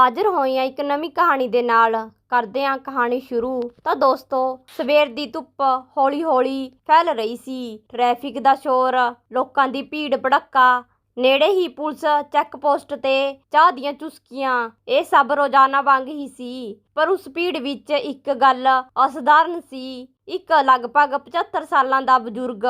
ਹਾਜ਼ਰ ਹੋਈਆਂ ਇੱਕ ਨਵੀਂ ਕਹਾਣੀ ਦੇ ਨਾਲ। ਕਰਦੇ ਹਾਂ ਕਹਾਣੀ ਸ਼ੁਰੂ। ਤਾਂ ਦੋਸਤੋ, ਸਵੇਰ ਦੀ ਧੁੱਪ ਹੌਲੀ-ਹੌਲੀ ਫੈਲ ਰਹੀ ਸੀ। ਟ੍ਰੈਫਿਕ ਦਾ ਸ਼ੋਰ, ਲੋਕਾਂ ਦੀ ਭੀੜ ਭੜੱਕਾ, ਨੇੜੇ ਹੀ ਪੁਲਿਸ ਚੈੱਕ ਪੋਸਟ ਤੇ ਚਾਹ ਦੀਆਂ ਚੁਸਕੀਆਂ, ਇਹ ਸਭ ਰੋਜ਼ਾਨਾ ਵਾਂਗ ਹੀ ਸੀ। ਪਰ ਉਸ ਭੀੜ ਵਿੱਚ ਇੱਕ ਗੱਲ ਅਸਧਾਰਨ ਸੀ। ਇੱਕ ਲਗਭਗ 75 ਸਾਲਾਂ ਦਾ ਬਜ਼ੁਰਗ,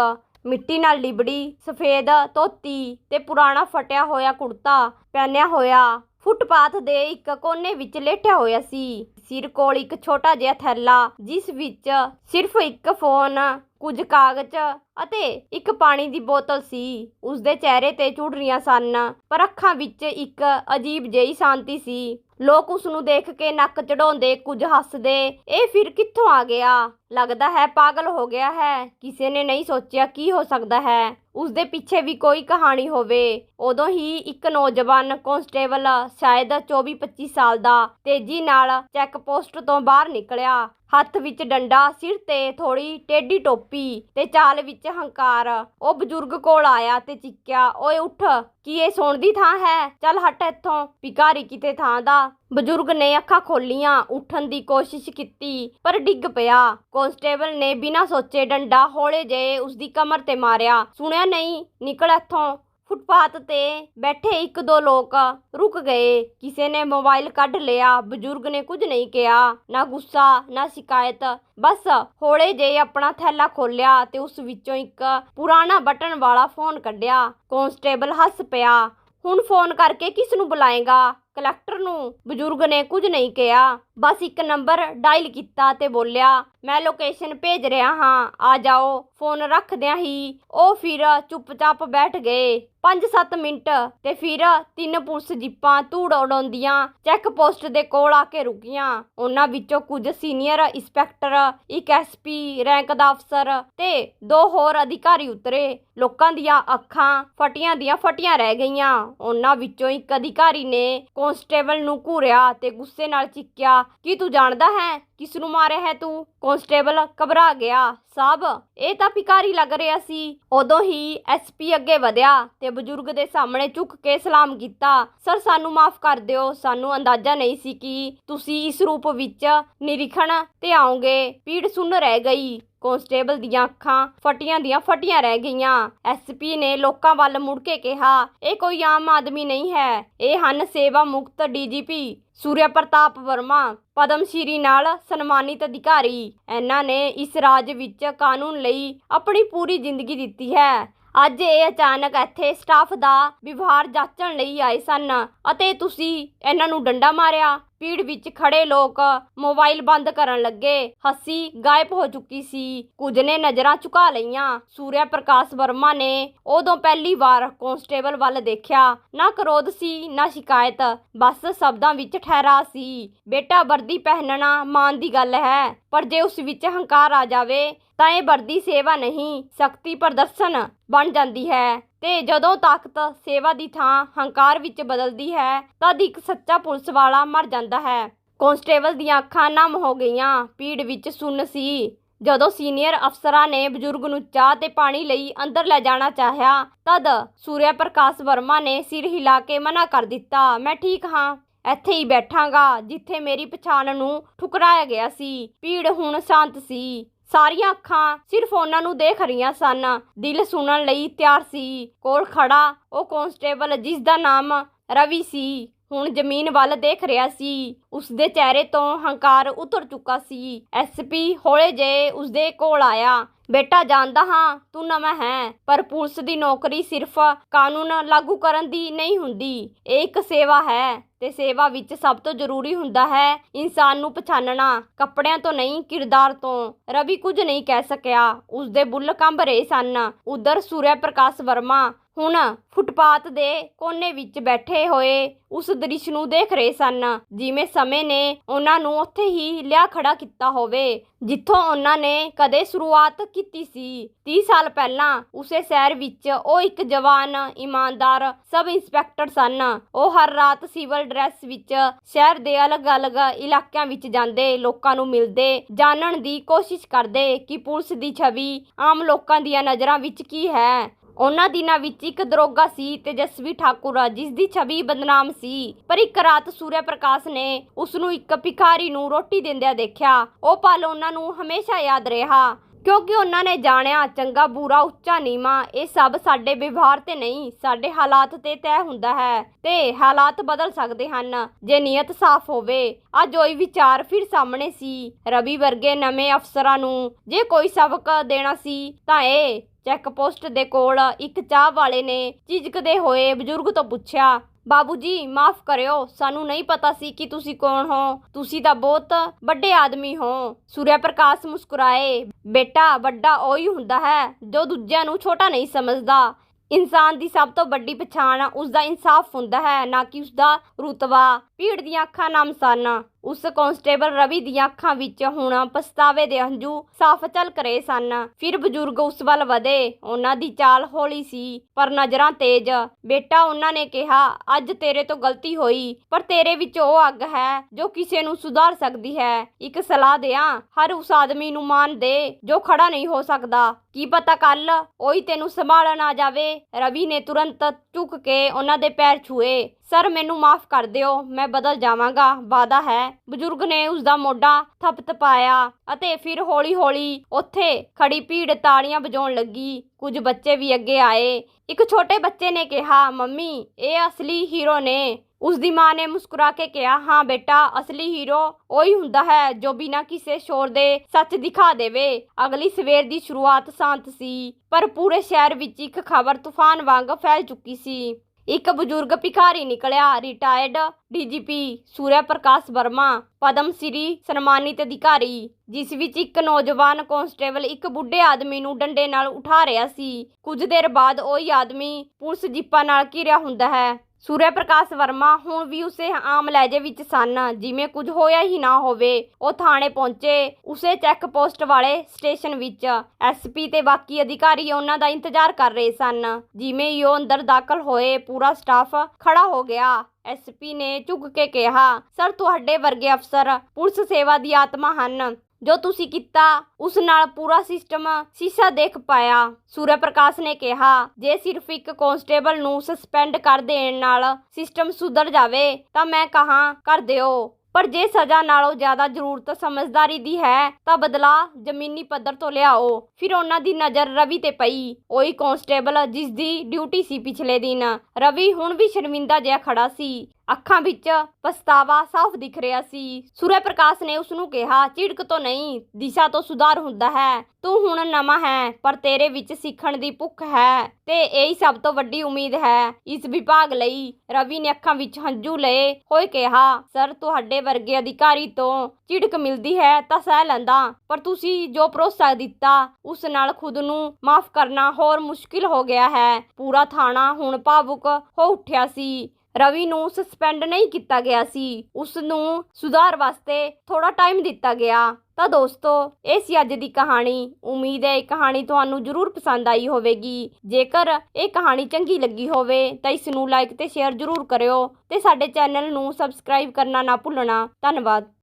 ਮਿੱਟੀ ਨਾਲ ਲਿਬੜੀ, ਸਫੇਦ ਧੋਤੀ ਤੇ ਪੁਰਾਣਾ ਫਟਿਆ ਹੋਇਆ ਕੁੜਤਾ ਪਹਿਨਿਆ ਹੋਇਆ। ਫੁੱਟਪਾਥ ਦੇ ਇੱਕ ਕੋਨੇ ਵਿੱਚ ਲੇਟਿਆ ਹੋਇਆ ਸੀ। ਸਿਰ ਕੋਲ ਇੱਕ ਛੋਟਾ ਜਿਹਾ ਥੈਲਾ, ਜਿਸ ਵਿੱਚ ਸਿਰਫ ਇੱਕ ਫੋਨ, ਕੁਝ ਕਾਗਜ਼ ਅਤੇ ਇੱਕ ਪਾਣੀ ਦੀ ਬੋਤਲ ਸੀ। ਉਸਦੇ ਚਿਹਰੇ ਤੇ ਝੁਰੜੀਆਂ ਸਨ, ਪਰ ਅੱਖਾਂ ਵਿੱਚ ਇੱਕ ਅਜੀਬ ਜਿਹੀ ਸ਼ਾਂਤੀ ਸੀ। ਲੋਕ ਉਸ ਨੂੰ ਦੇਖ ਕੇ ਨੱਕ ਚੜਾਉਂਦੇ ਕੁਝ ਹੱਸਦੇ। ਇਹ ਫਿਰ ਕਿੱਥੋਂ ਆ ਗਿਆ? ਲੱਗਦਾ ਹੈ ਪਾਗਲ ਹੋ ਗਿਆ ਹੈ। ਕਿਸੇ ਨੇ ਨਹੀਂ ਸੋਚਿਆ ਕੀ ਹੋ ਸਕਦਾ ਹੈ। ਉਸ ਦੇ ਪਿੱਛੇ ਵੀ ਕੋਈ ਕਹਾਣੀ ਹੋਵੇ। ਉਦੋਂ ਹੀ ਇੱਕ ਨੌਜਵਾਨ ਕਾਂਸਟੇਬਲ ਸ਼ਾਇਦ 24-25 ਸਾਲ ਦਾ, ਤੇਜ਼ੀ ਨਾਲ ਚੈੱਕ ਪੋਸਟ ਤੋਂ ਬਾਹਰ ਨਿਕਲਿਆ। ਹੱਥ ਵਿੱਚ ਡੰਡਾ, ਸਿਰ ਤੇ ਥੋੜੀ ਟੇਢੀ ਟੋਪੀ ਤੇ ਚਾਲ ਵਿੱਚ ਹੰਕਾਰ। ਉਹ ਬਜ਼ੁਰਗ ਕੋਲ ਆਇਆ ਤੇ ਚੀਕਿਆ, ਓਏ ਉੱਠ, ਕੀ ਇਹ ਸੌਣ ਦੀ ਥਾਂ ਹੈ? ਚੱਲ ਹਟ ਇੱਥੋਂ ਭਿਕਾਰੀ ਕਿਤੇ ਥਾਂ ਦਾ। ਬਜ਼ੁਰਗ ਨੇ ਅੱਖਾਂ ਖੋਲੀਆਂ ਉੱਠਣ ਦੀ ਕੋਸ਼ਿਸ਼ ਕੀਤੀ, ਪਰ ਡਿੱਗ ਪਿਆ। ਕਾਂਸਟੇਬਲ ਨੇ ਬਿਨਾਂ ਸੋਚੇ ਡੰਡਾ ਹੌਲੇ ਜਿਹੇ ਉਸਦੀ ਕਮਰ ਤੇ ਮਾਰਿਆ, ਸੁਣਿਆ ਨਹੀਂ? ਨਿਕਲ ਇੱਥੋਂ। ਫੁੱਟਪਾਥ ਤੇ ਬੈਠੇ ਇੱਕ ਦੋ ਲੋਕ ਰੁਕ ਗਏ। ਕਿਸੇ ਨੇ ਮੋਬਾਈਲ ਕੱਢ ਲਿਆ, ਬਜ਼ੁਰਗ ਨੇ ਕੁਝ ਨਹੀਂ ਕਿਹਾ, ਨਾ ਗੁੱਸਾ, ਨਾ ਸ਼ਿਕਾਇਤ। ਬਸ ਹੌਲੇ ਜੇ ਆਪਣਾ ਥੈਲਾ ਖੋਲਿਆ ਤੇ ਉਸ ਵਿੱਚੋਂ ਇੱਕ ਪੁਰਾਣਾ ਬਟਨ ਵਾਲਾ ਫੋਨ ਕੱਢਿਆ। ਕਾਂਸਟੇਬਲ ਹੱਸ ਪਿਆ। ਹੁਣ ਫੋਨ ਕਰਕੇ ਕਿਸ ਨੂੰ ਬੁਲਾਏਗਾ? ਕਲੈਕਟਰ ਨੂੰ। ਬਜ਼ੁਰਗ ਨੇ ਕੁਝ ਨਹੀਂ ਕਿਹਾ। ਬਸ ਇੱਕ ਨੰਬਰ ਡਾਇਲ ਕੀਤਾ ਤੇ ਬੋਲਿਆ, ਮੈਂ ਲੋਕੇਸ਼ਨ ਭੇਜ ਰਿਹਾ ਹਾਂ, ਆ ਜਾਓ। ਫੋਨ ਰੱਖਦਿਆਂ ਹੀ ਉਹ ਫਿਰ ਚੁੱਪਚਾਪ ਬੈਠ ਗਏ। 5-7 ਮਿੰਟ ਤੇ ਫਿਰ ਤਿੰਨ ਪੁਲਿਸ ਜੀਪਾਂ ਧੂੜ ਉਡਾਉਂਦੀਆਂ ਚੈੱਕ ਪੋਸਟ ਦੇ ਕੋਲ ਆ ਕੇ ਰੁਕੀਆਂ। ਉਹਨਾਂ ਵਿੱਚੋਂ ਕੁਝ ਸੀਨੀਅਰ ਇੰਸਪੈਕਟਰ, ਇੱਕ ਐਸਪੀ ਰੈਂਕ ਦਾ ਅਫਸਰ ਤੇ ਦੋ ਹੋਰ ਅਧਿਕਾਰੀ ਉਤਰੇ। ਲੋਕਾਂ ਦੀਆਂ ਅੱਖਾਂ ਫਟੀਆਂ ਦੀਆਂ ਫਟੀਆਂ ਰਹਿ ਗਈਆਂ। ਉਹਨਾਂ ਵਿੱਚੋਂ ਇੱਕ ਅਧਿਕਾਰੀ ਨੇ ਕਾਂਸਟੇਬਲ ਨੂੰ ਘੂਰਿਆ ਤੇ ਗੁੱਸੇ ਨਾਲ ਚੀਕਿਆ, ਕੀ ਤੂੰ ਜਾਣਦਾ ਹੈ? ਕਿਸ ਨੂੰ ਮਾਰਿਆ ਹੈ ਤੂੰ? ਕਾਂਸਟੇਬਲ ਘਬਰਾ ਗਿਆ। ਸਾਹਿਬ ਇਹ ਤਾਂ ਭਿਕਾਰੀ ਲੱਗ ਰਿਹਾ ਸੀ। ਉਦੋਂ ਹੀ ਐਸਪੀ ਅੱਗੇ ਵਧਿਆ ਤੇ ਬਜ਼ੁਰਗ ਦੇ ਸਾਹਮਣੇ ਝੁੱਕ ਕੇ ਸਲਾਮ ਕੀਤਾ। ਸਰ, ਸਾਨੂੰ ਮਾਫ ਕਰ ਦਿਓ। ਸਾਨੂੰ ਅੰਦਾਜ਼ਾ ਨਹੀਂ ਸੀ ਕਿ ਤੁਸੀਂ ਇਸ ਰੂਪ ਵਿੱਚ ਨਿਰੀਖਣ ਤੇ ਆਓਗੇ। ਪੀੜ ਸੁਣ ਰਹਿ ਗਈ। ਕਾਂਸਟੇਬਲ ਦੀਆਂ ਅੱਖਾਂ ਫਟੀਆਂ ਦੀਆਂ ਫਟੀਆਂ ਰਹਿ ਗਈਆਂ। ਐਸਪੀ ਨੇ ਲੋਕਾਂ ਵੱਲ ਮੁੜ ਕੇ ਕਿਹਾ, ਇਹ ਕੋਈ ਆਮ ਆਦਮੀ ਨਹੀਂ ਹੈ। ਇਹ ਹਨ ਸੇਵਾ ਮੁਕਤ ਡੀਜੀਪੀ ਸੂਰਿਆ ਪ੍ਰਤਾਪ ਵਰਮਾ, ਪਦਮ ਸ਼੍ਰੀ ਨਾਲ ਸਨਮਾਨਿਤ ਅਧਿਕਾਰੀ। ਇਹਨਾਂ ਨੇ ਇਸ ਰਾਜ ਵਿੱਚ ਕਾਨੂੰਨ ਲਈ ਆਪਣੀ ਪੂਰੀ ਜ਼ਿੰਦਗੀ ਦਿੱਤੀ ਹੈ। ਅੱਜ ਇਹ ਅਚਾਨਕ ਇੱਥੇ ਸਟਾਫ ਦਾ ਵਿਵਹਾਰ ਜਾਂਚਣ ਲਈ ਆਏ ਸਨ ਅਤੇ ਤੁਸੀਂ ਇਹਨਾਂ ਨੂੰ ਡੰਡਾ ਮਾਰਿਆ। ਭੀੜ ਵਿੱਚ ਖੜੇ ਲੋਕ ਮੋਬਾਈਲ ਬੰਦ ਕਰਨ ਲੱਗੇ। ਹੱਸੀ ਗਾਇਬ ਹੋ ਚੁੱਕੀ ਸੀ। ਕੁਝ ਨੇ ਨਜ਼ਰਾਂ ਝੁਕਾ ਲਈਆਂ। ਸੂਰਿਆ ਪ੍ਰਕਾਸ਼ ਵਰਮਾ ਨੇ ਉਦੋਂ ਪਹਿਲੀ ਵਾਰ ਕਾਂਸਟੇਬਲ ਵੱਲ ਦੇਖਿਆ। ਨਾ ਕਰੋਧ ਸੀ, ਨਾ ਸ਼ਿਕਾਇਤ। ਬਸ ਸ਼ਬਦਾਂ ਵਿੱਚ ਠਹਿਰਾ ਸੀ। ਬੇਟਾ ਵਰਦੀ ਪਹਿਨਣਾ ਮਾਨ ਦੀ ਗੱਲ ਹੈ। ਪਰ ਜੇ ਉਸ ਵਿੱਚ ਹੰਕਾਰ ਆ ਜਾਵੇ, ਤਾਂ ਇਹ ਵਰਦੀ ਸੇਵਾ ਨਹੀਂ ਸ਼ਕਤੀ ਪ੍ਰਦਰਸ਼ਨ ਬਣ ਜਾਂਦੀ ਹੈ। ਤੇ ਜਦੋਂ ਤਾਕਤ ਸੇਵਾ ਦੀ ਥਾਂ ਹੰਕਾਰ ਵਿੱਚ ਬਦਲਦੀ ਹੈ, ਤਦ ਇੱਕ ਸੱਚਾ ਪੁਲਿਸ ਵਾਲਾ ਮਰ ਜਾਂਦਾ ਹੈ। ਕਾਂਸਟੇਬਲ ਦੀਆਂ ਅੱਖਾਂ ਨਮ ਹੋ ਗਈਆਂ, ਭੀੜ ਵਿੱਚ ਸੁੰਨ ਸੀ। ਜਦੋਂ ਸੀਨੀਅਰ ਅਫਸਰਾਂ ਨੇ ਬਜ਼ੁਰਗ ਨੂੰ ਚਾਹ ਤੇ ਪਾਣੀ ਲਈ ਅੰਦਰ ਲੈ ਜਾਣਾ ਚਾਹਿਆ, ਤਦ ਸੂਰਿਆ ਪ੍ਰਕਾਸ਼ ਵਰਮਾ ਨੇ ਸਿਰ ਹਿਲਾ ਕੇ ਮਨਾ ਕਰ ਦਿੱਤਾ, ਮੈਂ ਠੀਕ ਹਾਂ। ਇੱਥੇ ਹੀ ਬੈਠਾਂਗਾ, ਜਿੱਥੇ ਮੇਰੀ ਪਛਾਣ ਨੂੰ ਠੁਕਰਾਇਆ ਗਿਆ ਸੀ। ਭੀੜ ਹੁਣ ਸ਼ਾਂਤ ਸੀ। ਸਾਰੀਆਂ ਅੱਖਾਂ ਸਿਰਫ ਉਹਨਾਂ ਨੂੰ ਦੇਖ ਰਹੀਆਂ ਸਨ। ਦਿਲ ਸੁਣਨ ਲਈ ਤਿਆਰ ਸੀ। ਕੋਲ ਖੜਾ ਉਹ ਕਾਂਸਟੇਬਲ ਜਿਸ ਦਾ ਨਾਮ ਰਵੀ ਸੀ, ਹੁਣ ਜ਼ਮੀਨ ਵੱਲ ਦੇਖ ਰਿਹਾ ਸੀ। ਉਸਦੇ ਚਿਹਰੇ ਤੋਂ ਹੰਕਾਰ ਉਤਰ ਚੁੱਕਾ ਸੀ। ਐਸਪੀ ਹੌਲੇ ਜੇ ਉਸਦੇ ਕੋਲ ਆਇਆ। ਬੇਟਾ, ਜਾਣਦਾ ਹਾਂ, ਤੂੰ ਨਵਾਂ ਹੈ, ਪਰ ਪੁਲਿਸ ਦੀ ਨੌਕਰੀ ਸਿਰਫ ਕਾਨੂੰਨ ਲਾਗੂ ਕਰਨ ਦੀ ਨਹੀਂ ਹੁੰਦੀ। ਇਹ ਇੱਕ ਸੇਵਾ ਹੈ। ਤੇ ਸੇਵਾ ਵਿੱਚ ਸਭ ਤੋਂ ਜ਼ਰੂਰੀ ਹੁੰਦਾ ਹੈ ਇਨਸਾਨ ਨੂੰ ਪਛਾਨਣਾ, ਕੱਪੜਿਆਂ ਤੋਂ ਨਹੀਂ, ਕਿਰਦਾਰ ਤੋਂ। ਰਵੀ ਕੁਝ ਨਹੀਂ ਕਹਿ ਸਕਿਆ। ਉਸਦੇ ਬੁੱਲ ਕੰਬ ਰਹੇ ਸਨ। ਉਧਰ ਸੂਰਿਆ ਪ੍ਰਕਾਸ਼ ਵਰਮਾ ਹੁਣ ਫੁੱਟਪਾਥ ਦੇ ਕੋਨੇ ਵਿੱਚ ਬੈਠੇ ਹੋਏ ਉਸ ਦ੍ਰਿਸ਼ ਨੂੰ ਦੇਖ ਰਹੇ ਸਨ, ਜਿਵੇਂ ਸਮੇਂ ਨੇ ਉਹਨਾਂ ਨੂੰ ਉੱਥੇ ਹੀ ਲਿਆ ਖੜਾ ਕੀਤਾ ਹੋਵੇ, ਜਿੱਥੋਂ ਉਹਨਾਂ ਨੇ ਕਦੇ ਸ਼ੁਰੂਆਤ ਕੀਤੀ ਸੀ। 30 ਸਾਲ ਪਹਿਲਾਂ ਉਸੇ ਸ਼ਹਿਰ ਵਿੱਚ ਉਹ ਇੱਕ ਜਵਾਨ, ਇਮਾਨਦਾਰ ਸਬ ਇੰਸਪੈਕਟਰ ਸਨ। ਉਹ ਹਰ ਰਾਤ ਸਿਵਲ ਡਰੈਸ ਵਿੱਚ ਸ਼ਹਿਰ ਦੇ ਅਲੱਗ-ਅਲੱਗ ਇਲਾਕਿਆਂ ਵਿੱਚ ਜਾਂਦੇ, ਲੋਕਾਂ ਨੂੰ ਮਿਲਦੇ, ਜਾਣਨ ਦੀ ਕੋਸ਼ਿਸ਼ ਕਰਦੇ ਕਿ ਪੁਲਿਸ ਦੀ ਛਵੀ ਆਮ ਲੋਕਾਂ ਦੀਆਂ ਨਜ਼ਰਾਂ ਵਿੱਚ ਕੀ ਹੈ। ਉਹਨਾਂ ਦਿਨਾਂ ਵਿੱਚ ਇੱਕ ਦਰੋਗਾ ਸੀ ਤੇਜਸਵੀ ਠਾਕੁਰ ਜਿਸ ਦੀ ਛਵੀ ਬਦਨਾਮ ਸੀ। ਪਰ ਇੱਕ ਰਾਤ ਸੂਰਿਆ ਪ੍ਰਕਾਸ਼ ਨੇ ਉਸ ਨੂੰ ਇੱਕ ਭਿਖਾਰੀ ਨੂੰ ਰੋਟੀ ਦਿੰਦਿਆਂ ਦੇਖਿਆ। ਉਹ ਪਲ ਉਹਨਾਂ ਨੂੰ ਹਮੇਸ਼ਾ ਯਾਦ ਰਿਹਾ। ਕਿਉਂਕਿ ਉਹਨਾਂ ਨੇ ਜਾਣਿਆ, ਚੰਗਾ ਬੁਰਾ ਉੱਚਾ ਨੀਵਾਂ, ਇਹ ਸਭ ਸਾਡੇ ਵਿਵਹਾਰ ਤੇ ਨਹੀਂ, ਸਾਡੇ ਹਾਲਾਤ ਤੇ ਤੈਅ ਹੁੰਦਾ ਹੈ ਤੇ ਹਾਲਾਤ ਬਦਲ ਸਕਦੇ ਹਨ, ਜੇ ਨੀਅਤ ਸਾਫ਼ ਹੋਵੇ। ਅੱਜ ਉਹੀ ਵਿਚਾਰ ਫਿਰ ਸਾਹਮਣੇ ਸੀ, ਰਵੀ ਵਰਗੇ ਨਵੇਂ ਅਫਸਰਾਂ ਨੂੰ, ਜੇ ਕੋਈ ਸਬਕ ਦੇਣਾ ਸੀ, ਤਾਂ ਇਹ ਚੈੱਕ ਪੋਸਟ ਦੇ ਕੋਲ ਇੱਕ ਚਾਹ ਵਾਲੇ ਨੇ ਝਿਜਕਦੇ ਹੋਏ ਬਜ਼ੁਰਗ ਤੋਂ ਪੁੱਛਿਆ ਬਾਬੂ ਜੀ, ਮਾਫ ਕਰਿਓ। ਸਾਨੂੰ ਨਹੀਂ ਪਤਾ ਸੀ ਕਿ ਤੁਸੀਂ ਕੌਣ ਹੋ। ਤੁਸੀਂ ਤਾਂ ਬਹੁਤ ਵੱਡੇ ਆਦਮੀ ਹੋ। ਸੂਰਿਆ ਪ੍ਰਕਾਸ਼ ਮੁਸਕਰਾਏ। ਬੇਟਾ, ਵੱਡਾ ਉਹੀ ਹੁੰਦਾ ਹੈ, ਜੋ ਦੂਜਿਆਂ ਨੂੰ ਛੋਟਾ ਨਹੀਂ ਸਮਝਦਾ। ਇਨਸਾਨ ਦੀ ਸਭ ਤੋਂ ਵੱਡੀ ਪਛਾਣ ਉਸ ਦਾ ਇਨਸਾਫ ਹੁੰਦਾ ਹੈ, ਨਾ ਕਿ ਉਸ ਦਾ ਰੁਤਬਾ। ਭੀੜ ਦੀਆਂ ਅੱਖਾਂ ਨਾਮ ਸਨ ਉਸ ਕਾਂਸਟੇਬਲ ਰਵੀ ਦੀਆਂ ਅੱਖਾਂ ਵਿੱਚ ਹੁਣ ਪਛਤਾਵੇ ਦੇ ਹੰਝੂ ਸਾਫ਼ ਝਲਕ ਰਹੇ ਸਨ। ਫਿਰ ਬਜ਼ੁਰਗ ਉਸ ਵੱਲ ਵਧੇ। ਉਹਨਾਂ ਦੀ ਚਾਲ ਹੌਲੀ ਸੀ, ਪਰ ਨਜ਼ਰਾਂ ਤੇਜ਼। ਬੇਟਾ, ਉਹਨਾਂ ਨੇ ਕਿਹਾ, ਅੱਜ ਤੇਰੇ ਤੋਂ ਗਲਤੀ ਹੋਈ, ਪਰ ਤੇਰੇ ਵਿੱਚ ਉਹ ਅੱਗ ਹੈ ਜੋ ਕਿਸੇ ਨੂੰ ਸੁਧਾਰ ਸਕਦੀ ਹੈ। ਇੱਕ ਸਲਾਹ ਦਿਆਂ, ਹਰ ਉਸ ਆਦਮੀ ਨੂੰ ਮਾਨ ਦੇ, ਜੋ ਖੜਾ ਨਹੀਂ ਹੋ ਸਕਦਾ। ਕੀ ਪਤਾ ਕੱਲ ਉਹੀ ਤੈਨੂੰ ਸੰਭਾਲਣ ਆ ਜਾਵੇ? ਰਵੀ ਨੇ ਤੁਰੰਤ ਝੁਕ ਕੇ ਉਹਨਾਂ ਦੇ ਪੈਰ ਛੂਏ ਸਰ, ਮੈਨੂੰ ਮਾਫ ਕਰ ਦਿਓ, ਮੈਂ ਬਦਲ ਜਾਵਾਂਗਾ। ਵਾਦਾ ਹੈ। ਬਜ਼ੁਰਗ ਨੇ ਉਸ ਦਾ ਮੋਢਾ ਥਪਥਪਾਇਆ ਅਤੇ ਫਿਰ ਹੌਲੀ-ਹੌਲੀ ਉੱਥੇ ਖੜੀ ਭੀੜ ਤਾੜੀਆਂ ਵਜਾਉਣ ਲੱਗੀ। ਕੁਝ ਬੱਚੇ ਵੀ ਅੱਗੇ ਆਏ। ਇੱਕ ਛੋਟੇ ਬੱਚੇ ਨੇ ਕਿਹਾ, ਮੰਮੀ, ਇਹ ਅਸਲੀ ਹੀਰੋ ਨੇ। ਉਸ ਦੀ ਮਾਂ ਨੇ ਮੁਸਕਰਾ ਕੇ ਕਿਹਾ, ਹਾਂ ਬੇਟਾ, ਅਸਲੀ ਹੀਰੋ ਉਹੀ ਹੁੰਦਾ ਹੈ ਜੋ ਬਿਨਾਂ ਕਿਸੇ ਸ਼ੋਰ ਦੇ ਸੱਚ ਦਿਖਾ ਦੇਵੇ। ਅਗਲੀ ਸਵੇਰ ਦੀ ਸ਼ੁਰੂਆਤ ਸ਼ਾਂਤ ਸੀ, ਪਰ ਪੂਰੇ ਸ਼ਹਿਰ ਵਿੱਚ ਇੱਕ ਖਬਰ ਤੂਫਾਨ ਵਾਂਗ ਫੈਲ ਚੁੱਕੀ ਸੀ। ਇੱਕ ਬਜ਼ੁਰਗ ਭਿਖਾਰੀ ਨਿਕਲਿਆ ਰਿਟਾਇਰਡ ਡੀਜੀਪੀ ਸੂਰਿਆ ਪ੍ਰਕਾਸ਼ ਵਰਮਾ, ਪਦਮ ਸ੍ਰੀ ਸਨਮਾਨਿਤ ਅਧਿਕਾਰੀ, ਜਿਸ ਵਿੱਚ ਇੱਕ ਨੌਜਵਾਨ ਕਾਂਸਟੇਬਲ ਇੱਕ ਬੁੱਢੇ ਆਦਮੀ ਨੂੰ ਡੰਡੇ ਨਾਲ ਉਠਾ ਰਿਹਾ ਸੀ। ਕੁਝ ਦੇਰ ਬਾਅਦ ਉਹੀ ਆਦਮੀ ਪੁਲਿਸ ਜੀਪਾਂ ਨਾਲ ਘਿਰਿਆ ਹੁੰਦਾ ਹੈ। ਸੂਰਿਆ ਪ੍ਰਕਾਸ਼ ਵਰਮਾ ਹੁਣ ਵੀ ਉਸੇ ਆਮ ਲਹਿਜੇ ਵਿੱਚ ਸਨ, ਜਿਵੇਂ ਕੁਝ ਹੋਇਆ ਹੀ ਨਾ ਹੋਵੇ। ਉਹ ਥਾਣੇ ਪਹੁੰਚੇ, ਉਸੇ ਚੈੱਕ ਪੋਸਟ ਵਾਲੇ ਸਟੇਸ਼ਨ ਵਿੱਚ। ਐਸਪੀ ਤੇ ਬਾਕੀ ਅਧਿਕਾਰੀ ਉਹਨਾਂ ਦਾ ਇੰਤਜ਼ਾਰ ਕਰ ਰਹੇ ਸਨ, ਜਿਵੇਂ ਹੀ ਉਹ ਅੰਦਰ ਦਾਖਲ ਹੋਏ, ਪੂਰਾ ਸਟਾਫ ਖੜਾ ਹੋ ਗਿਆ। ਐਸਪੀ ਨੇ ਝੁੱਕ ਕੇ ਕਿਹਾ, ਸਰ, ਤੁਹਾਡੇ ਵਰਗੇ ਅਫਸਰ ਪੁਲਿਸ ਸੇਵਾ ਦੀ ਆਤਮਾ ਹਨ। ਜੋ ਤੁਸੀਂ ਕੀਤਾ, ਉਸ ਨਾਲ ਪੂਰਾ ਸਿਸਟਮ ਸੀਸਾ ਦੇਖ ਪਾਇਆ। ਸੂਰਿਆ ਪ੍ਰਕਾਸ਼ ਨੇ ਕਿਹਾ, ਜੇ ਸਿਰਫ ਇੱਕ ਕਾਂਸਟੇਬਲ ਨੂੰ ਸਸਪੈਂਡ ਕਰ ਦੇਣ ਨਾਲ ਸਿਸਟਮ ਸੁਧਰ ਜਾਵੇ, ਤਾਂ ਮੈਂ ਕਹਾਂ, ਕਰ ਦਿਓ। ਪਰ ਜੇ ਸਜ਼ਾ ਨਾਲੋਂ ਜ਼ਿਆਦਾ ਜ਼ਰੂਰਤ ਸਮਝਦਾਰੀ ਦੀ ਹੈ, ਤਾਂ ਬਦਲਾ ਜ਼ਮੀਨੀ ਪੱਧਰ ਤੋਂ ਲਿਆਓ। ਫਿਰ ਉਹਨਾਂ ਦੀ ਨਜ਼ਰ ਰਵੀ ਤੇ ਪਈ। ਉਹੀ ਕਾਂਸਟੇਬਲ ਜਿਸ ਦੀ ਡਿਊਟੀ ਸੀ ਪਿਛਲੇ ਦਿਨ। ਰਵੀ ਹੁਣ ਵੀ ਸ਼ਰਮਿੰਦਾ ਜਿਹਾ ਖੜਾ ਸੀ। ਅੱਖਾਂ ਵਿੱਚ ਪਛਤਾਵਾ ਸਾਫ਼ ਦਿਖ ਰਿਹਾ ਸੀ। ਸੂਰਯ ਪ੍ਰਕਾਸ਼ ਨੇ ਉਸ ਨੂੰ ਕਿਹਾ, ਝਿੜਕ ਤੋਂ ਨਹੀਂ, ਦਿਸ਼ਾ ਤੋਂ ਸੁਧਾਰ ਹੁੰਦਾ ਹੈ। ਤੂੰ ਹੁਣ ਨਵਾਂ ਹੈ, ਪਰ ਤੇਰੇ ਵਿੱਚ ਸਿੱਖਣ ਦੀ ਭੁੱਖ ਹੈ। ਤੇ ਇਹੀ ਸਭ ਤੋਂ ਵੱਡੀ ਉਮੀਦ ਹੈ। ਇਸ ਵਿਭਾਗ ਲਈ ਰਵੀ ਨੇ ਅੱਖਾਂ ਵਿੱਚ ਹੰਝੂ ਲਏ ਹੋਏ ਕਿਹਾ, ਸਰ, ਤੁਹਾਡੇ ਵਰਗੇ ਅਧਿਕਾਰੀ ਤੋਂ ਝਿੜਕ ਮਿਲਦੀ ਹੈ ਤਾਂ ਸਹਿ ਲੈਂਦਾ, ਪਰ ਤੁਸੀਂ ਜੋ ਭਰੋਸਾ ਦਿੱਤਾ, ਉਸ ਨਾਲ ਖੁਦ ਨੂੰ ਮਾਫ ਕਰਨਾ ਹੋਰ ਮੁਸ਼ਕਿਲ ਹੋ ਗਿਆ ਹੈ। ਪੂਰਾ ਥਾਣਾ ਹੁਣ ਭਾਵੁਕ ਹੋ ਉੱਠਿਆ ਸੀ। ਰਵੀ ਨੂੰ ਸਸਪੈਂਡ ਨਹੀਂ ਕੀਤਾ ਗਿਆ ਸੀ। ਉਸ ਨੂੰ ਸੁਧਾਰ ਵਾਸਤੇ ਥੋੜਾ ਟਾਈਮ ਦਿੱਤਾ ਗਿਆ। ਤਾਂ ਦੋਸਤੋ, ਇਹ ਸੀ ਅੱਜ ਦੀ ਕਹਾਣੀ। ਉਮੀਦ ਹੈ ਇਹ ਕਹਾਣੀ ਤੁਹਾਨੂੰ ਜ਼ਰੂਰ ਪਸੰਦ ਆਈ ਹੋਵੇਗੀ। ਜੇਕਰ ਇਹ ਕਹਾਣੀ ਚੰਗੀ ਲੱਗੀ ਹੋਵੇ, ਤਾਂ ਇਸ ਨੂੰ ਲਾਈਕ ਤੇ ਸ਼ੇਅਰ ਜ਼ਰੂਰ ਕਰਿਓ ਤੇ ਸਾਡੇ ਚੈਨਲ ਨੂੰ ਸਬਸਕ੍ਰਾਈਬ ਕਰਨਾ ਨਾ ਭੁੱਲਣਾ। ਧੰਨਵਾਦ।